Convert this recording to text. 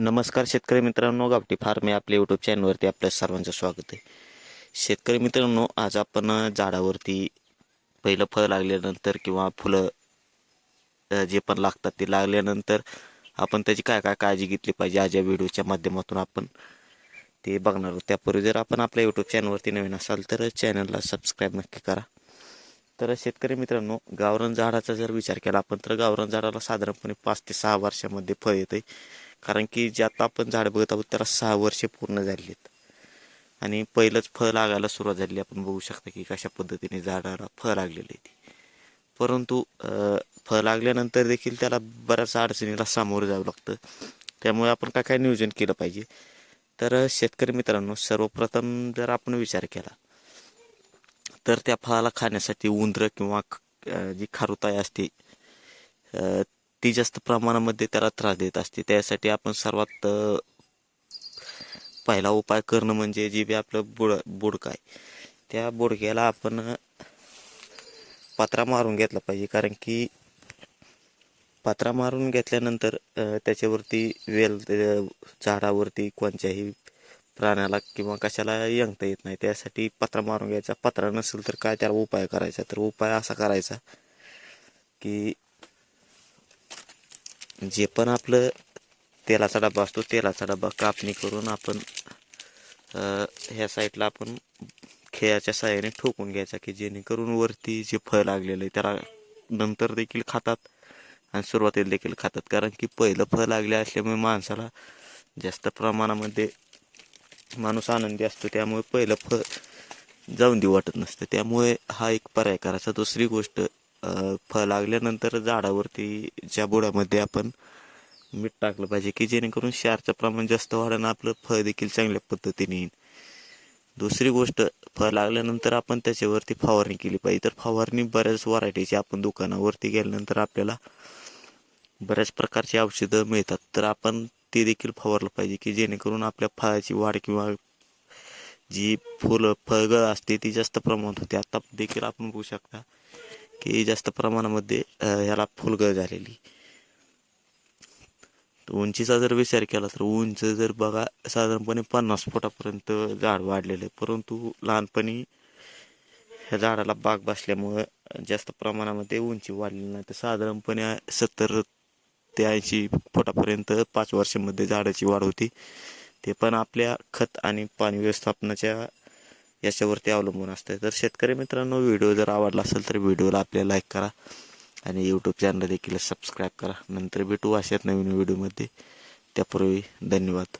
नमस्कार शेतकरी मित्रांनो गावठी फार्म मी आपल्या यूट्यूब चॅनलवरती आपल्या सर्वांचं स्वागत आहे. शेतकरी मित्रांनो आज आपण झाडावरती पहिलं फळ लागल्यानंतर किंवा फुलं जे पण लागतात ते लागल्यानंतर आपण त्याची काय काय काळजी घेतली पाहिजे आज या व्हिडिओच्या माध्यमातून आपण ते बघणार आहोत. त्यापूर्वी जर आपण आपल्या यूट्यूब चॅनलवरती नवीन असाल तर चॅनलला सबस्क्राईब नक्की करा. तर शेतकरी मित्रांनो गावरान झाडाचा जर विचार केला आपण तर गावरान झाडाला साधारणपणे पाच ते सहा वर्षामध्ये फळ येते कारण की जे आता आपण झाड बघत आहोत त्याला सहा वर्षे पूर्ण झाली आहेत आणि पहिलंच फळ लागायला सुरुवात झाली आपण बघू शकता की कशा पद्धतीने झाडाला फळ लागलेली आहे परंतु फळ लागल्यानंतर देखील त्याला बऱ्याच अडचणीला सामोरं जावं लागतं. त्यामुळे आपण काय काय नियोजन केलं पाहिजे? तर शेतकरी मित्रांनो सर्वप्रथम जर आपण विचार केला तर त्या फळाला खाण्यासाठी उंदरं किंवा ख- जी खारुताई असते ती जास्त प्रमाणामध्ये त्याला त्रास देत असते. त्यासाठी आपण सर्वात पहिला उपाय करणं म्हणजे जे बी आपलं बुड बुडका आहे त्या बुडक्याला आपण पात्रा पत्रा मारून घेतला पाहिजे. कारण की पत्रा मारून घेतल्यानंतर त्याच्यावरती वेल झाडावरती कोणत्याही प्राण्याला किंवा कशाला यंगता येत नाही. त्यासाठी पत्रा मारून घ्यायचा. पत्रा नसेल तर काय त्याला उपाय करायचा? तर उपाय असा करायचा की जे पण आपलं तेलाचा डबा असतो तेलाचा डबा कापणी करून आपण ह्या साईडला आपण खेळाच्या साह्याने ठोकून घ्यायचा की जेणेकरून वरती जे फळ लागलेलं आहे त्याला नंतर देखील खातात आणि सुरुवातीला देखील खातात. कारण की पहिलं फळ लागले असल्यामुळे माणसाला जास्त प्रमाणामध्ये माणूस आनंदी असतो. त्यामुळे पहिलं फळ जाऊन देऊ वाटत नसतं. त्यामुळे हा एक पर्याय करायचा. दुसरी गोष्ट फळ लागल्यानंतर झाडावरती ज्या बुडामध्ये आपण मीठ टाकलं पाहिजे की जेणेकरून क्षारचं प्रमाण जास्त वाढणं आपलं फळ देखील चांगल्या पद्धतीने येईल. दुसरी गोष्ट फळ लागल्यानंतर आपण त्याच्यावरती फवारणी केली पाहिजे. तर फवारणी बऱ्याच व्हरायटीची आपण दुकानावरती गेल्यानंतर आपल्याला बऱ्याच प्रकारची औषधं मिळतात. तर आपण ते देखील फवारलं पाहिजे की जेणेकरून आपल्या फळाची वाढ किंवा जी फुलं फळगळ असते ती जास्त प्रमाणात होते. आता देखील आपण बघू शकता की जास्त प्रमाणामध्ये ह्याला फुलगळ झालेली. तर उंचीचा जर विचार केला तर उंच जर बघा साधारणपणे पन्नास फुटापर्यंत झाड वाढलेलं आहे. परंतु लहानपणी ह्या झाडाला बाग बसल्यामुळं जास्त प्रमाणामध्ये उंची वाढलेली नाही. तर साधारणपणे सत्तर ते ऐंशी फुटापर्यंत पाच वर्षामध्ये झाडाची वाढ होती. ते पण आपल्या खत आणि पाणी व्यवस्थापनाच्या याच्यावरती अवलंबून असतं तर शेतकरी मित्रांनो व्हिडिओ जर आवडला असेल तर व्हिडिओला आपल्याला लाईक करा आणि यूट्यूब चॅनल देखील सबस्क्राईब करा. नंतर भेटू अशाच नवीन व्हिडिओमध्ये. त्यापूर्वी धन्यवाद.